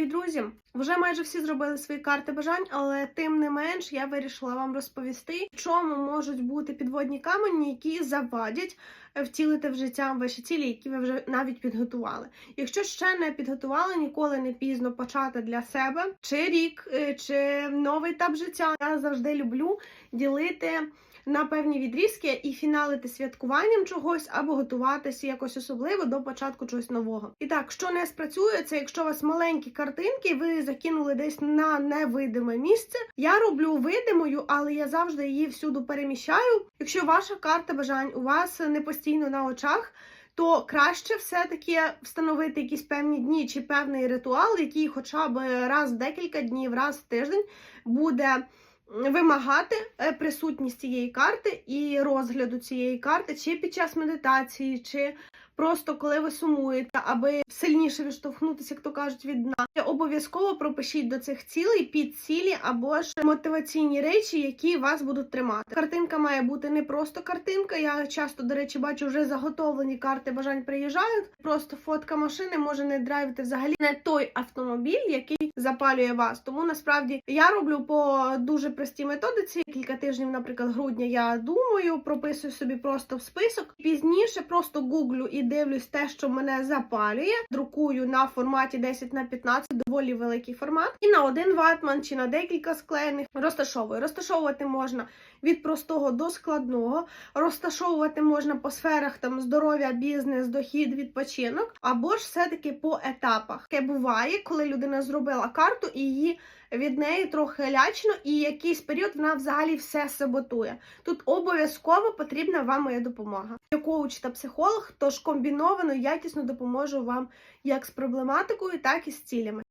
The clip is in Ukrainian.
Привіт, друзі! Вже майже всі зробили свої карти бажань, але тим не менш я вирішила вам розповісти, в чому можуть бути підводні камені, які завадять е, втілити в життя ваші цілі, які ви вже навіть підготували. Якщо ще не підготували, ніколи не пізно почати для себе чи рік, е, чи новий етап життя. Я завжди люблю ділити. На певні відрізки і фіналити святкуванням чогось або готуватися якось особливо до початку чогось нового. І так, що не спрацює, це якщо у вас маленькі картинки, ви закинули десь на невидиме місце. Я роблю видимою, але я завжди її всюди переміщаю. Якщо ваша карта бажань у вас не постійно на очах. То краще все-таки встановити якісь певні дні чи певний ритуал, який хоча б раз в декілька днів, раз в тиждень буде вимагати е, присутність цієї карти і розгляду цієї карти, чи під час медитації, чи просто коли ви сумуєте, аби сильніше відштовхнутися, як то кажуть, від дна. Обов'язково пропишіть до цих цілей під цілі або ж мотиваційні речі, які вас будуть тримати. Картинка має бути не просто картинка. Я часто, до речі, бачу вже заготовлені карти бажань приїжджають. Просто фотка машини може не драйвити взагалі не той автомобіль, який запалює вас. Тому насправді я роблю по дуже простій методиці. Кілька тижнів, наприклад, грудня я думаю, прописую собі просто в список. Пізніше просто гуглю і дивлюсь те, що мене запалює. Друкую на форматі 10 на 15 доволі великий формат. І на один ватман чи на декілька склеєних розташовую. Розташовувати можна від простого до складного. Розташовувати можна по сферах там здоров'я, бізнес, дохід, відпочинок, або ж все-таки по етапах. Таке буває, коли людина зробила карту і її. Від неї трохи лячно, і якийсь період вона взагалі все саботує. Тут обов'язково потрібна вам моя допомога. Я коуч та психолог, тож комбіновано якісно допоможу вам як з проблематикою, так і з цілями.